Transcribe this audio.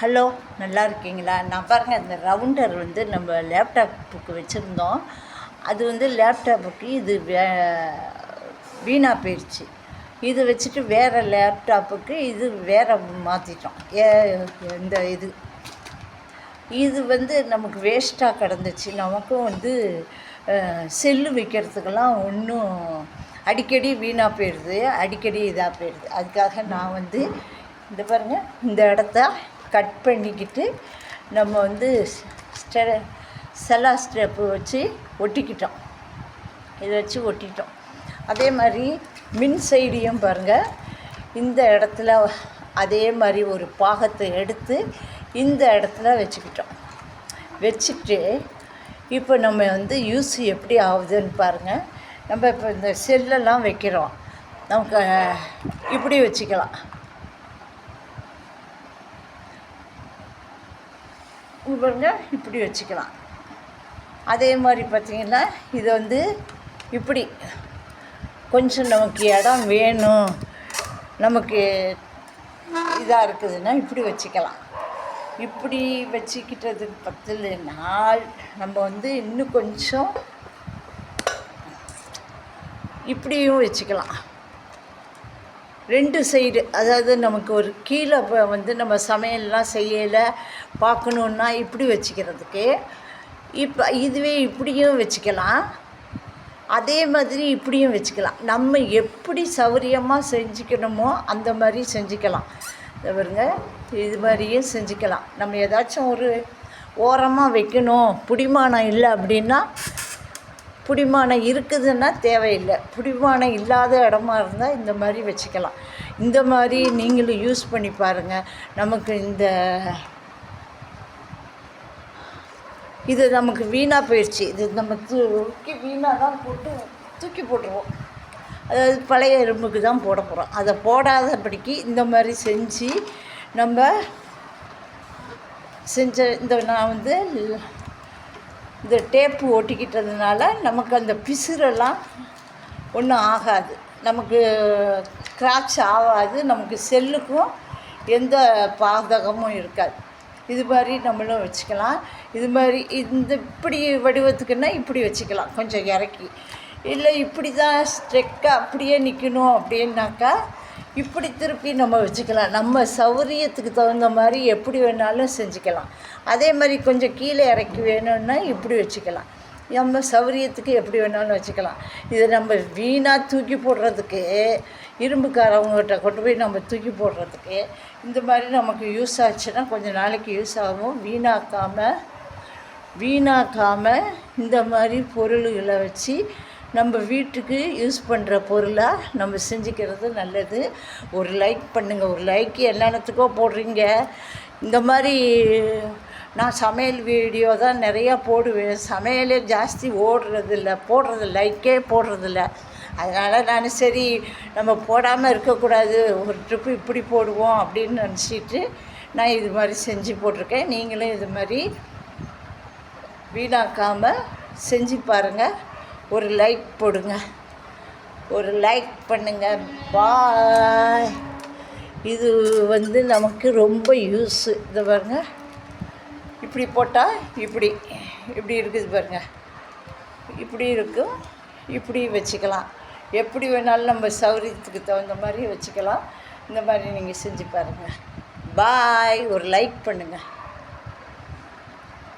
Hello நல்லா இருக்கீங்களா? நான் பாருங்கள் இந்த ரவுண்டர் வந்து நம்ம லேப்டாப்புக்கு வச்சுருந்தோம். அது வந்து லேப்டாப்புக்கு இது வே வீணாக போயிடுச்சு இது வச்சுட்டு வேறு லேப்டாப்புக்கு இது வேறு மாற்றிட்டோம் ஏ இந்த இது? இது வந்து நமக்கு வேஸ்ட்டாக கிடந்துச்சு. நமக்கும் வந்து செல்லு வைக்கிறதுக்கெல்லாம் ஒன்றும் அடிக்கடி வீணாக போயிடுது அடிக்கடி இதாக போயிடுது அதுக்காக நான் வந்து இந்த பாருங்கள் இந்த இடத்த கட் பண்ணிக்கிட்டு நம்ம வந்து ஸ்டெ செல்லா ஸ்டெப்பு வச்சு ஒட்டிக்கிட்டோம். இதை வச்சு ஒட்டிட்டோம். அதே மாதிரி மின் சைடியும் பாருங்கள் இந்த இடத்துல அதே மாதிரி ஒரு பாகத்தை எடுத்து இந்த இடத்துல வச்சுக்கிட்டோம். வச்சுக்கிட்டு இப்போ நம்ம வந்து யூஸ் எப்படி ஆகுதுன்னு பாருங்கள் நம்ம இப்போ இந்த செல்லெல்லாம் வைக்கிறோம். நமக்கு இப்படி வச்சுக்கலாம். இவங்க இப்படி வச்சுக்கலாம். அதே மாதிரி பார்த்திங்கன்னா இது வந்து இப்படி. கொஞ்சம் நமக்கு இடம் வேணும். நமக்கு இதாக இருக்குதுன்னா இப்படி வச்சுக்கலாம். இப்படி வச்சுக்கிட்டது பத்தலைனால் நம்ம வந்து இன்னும் கொஞ்சம் இப்படியும் வச்சுக்கலாம். ரெண்டு சைடு அதாவது நமக்கு ஒரு கீழே இப்போ வந்து நம்ம சமையல்லாம் செய்யலை பார்க்கணுன்னா இப்படி வச்சுக்கிறதுக்கு இப்போ இதுவே இப்படியும் வச்சுக்கலாம் அதே மாதிரி இப்படியும் வச்சுக்கலாம். நம்ம எப்படி சௌரியமாக செஞ்சுக்கணுமோ அந்த மாதிரி செஞ்சுக்கலாம். பாருங்க இது மாதிரியும் செஞ்சுக்கலாம். நம்ம ஏதாச்சும் ஒரு ஓரமாக வைக்கணும் பிடிமானம் இல்லை அப்படின்னா பிடிமானம் இருக்குதுன்னா தேவையில்லை. பிடிமானம் இல்லாத இடமா இருந்தால் இந்த மாதிரி வச்சுக்கலாம். இந்த மாதிரி நீங்களும் யூஸ் பண்ணி பாருங்கள் நமக்கு இந்த இது நமக்கு வீணாக போயிடுச்சு. இது நம்ம தூக்கி வீணாக தான் போட்டு தூக்கி போட்டுருவோம். அதாவது பழைய எறும்புக்கு தான் போட போகிறோம் அதை போடாதபடிக்கு இந்த மாதிரி செஞ்சு நம்ம செஞ்ச இந்த நான் வந்து இந்த டேப்பு ஒட்டிக்கிட்டதுனால நமக்கு அந்த பிசுரெல்லாம் ஒன்றும் ஆகாது. நமக்கு கிராச் ஆகாது. நமக்கு செல்லுக்கும் எந்த பாதகமும் இருக்காது. இது மாதிரி நம்மளும் வச்சுக்கலாம். இது மாதிரி இந்த இப்படி வடிவத்துக்குன்னா இப்படி வச்சுக்கலாம். கொஞ்சம் இறக்கி. இல்லை இப்படி தான் ஸ்ட்ரெக்காக அப்படியே நிற்கணும் அப்படின்னாக்கா இப்படி திருப்பி நம்ம வச்சுக்கலாம். நம்ம சௌரியத்துக்கு தகுந்த மாதிரி எப்படி வேணாலும் செஞ்சுக்கலாம். அதே மாதிரி கொஞ்சம் கீழே இறக்கி வேணும்னா இப்படி வச்சுக்கலாம். நம்ம சௌரியத்துக்கு எப்படி வேணாலும் வச்சுக்கலாம். இதை நம்ம வீணாக தூக்கி போடுறதுக்கு இரும்புக்காரவங்ககிட்ட கொண்டு போய் நம்ம தூக்கி போடுறதுக்கு இந்த மாதிரி நமக்கு யூஸ் ஆச்சுன்னா கொஞ்சம் நாளைக்கு யூஸ் ஆகும். வீணாக்காமல் வீணாக்காமல் இந்த மாதிரி பொருள்களை வச்சு நம்ம வீட்டுக்கு யூஸ் பண்ணுற பொருளாக நம்ம செஞ்சுக்கிறது நல்லது. ஒரு லைக் பண்ணுங்கள் ஒரு லைக் என்னென்னத்துக்கோ போடுறீங்க. இந்த மாதிரி நான் சமையல் வீடியோ தான் நிறையா போடுவேன். சமையலே ஜாஸ்தி ஓடுறதில்ல போடுறது லைக்கே போடுறதில்ல. அதனால் நான் சரி நம்ம போடாமல் இருக்கக்கூடாது. ஒரு ட்ரிப்பு இப்படி போடுவோம் அப்படின்னு நினச்சிட்டு நான் இது மாதிரி செஞ்சு போட்டிருக்கேன். நீங்களும் இது மாதிரி வீணாக்காமல் செஞ்சு பாருங்கள் ஒரு லைக் போடுங்க. ஒரு லைக் பண்ணுங்கள் பாய் இது வந்து நமக்கு ரொம்ப யூஸு இதை பாருங்க. இப்படி போட்டால் இப்படி. இப்படி இருக்குது பாருங்க. இப்படி இருக்கும் இப்படி வச்சுக்கலாம். எப்படி வேணாலும் நம்ம சௌரியத்துக்கு தகுந்த மாதிரி வச்சுக்கலாம். இந்த மாதிரி நீங்கள் செஞ்சு பாருங்கள் பாய் ஒரு லைக் பண்ணுங்கள்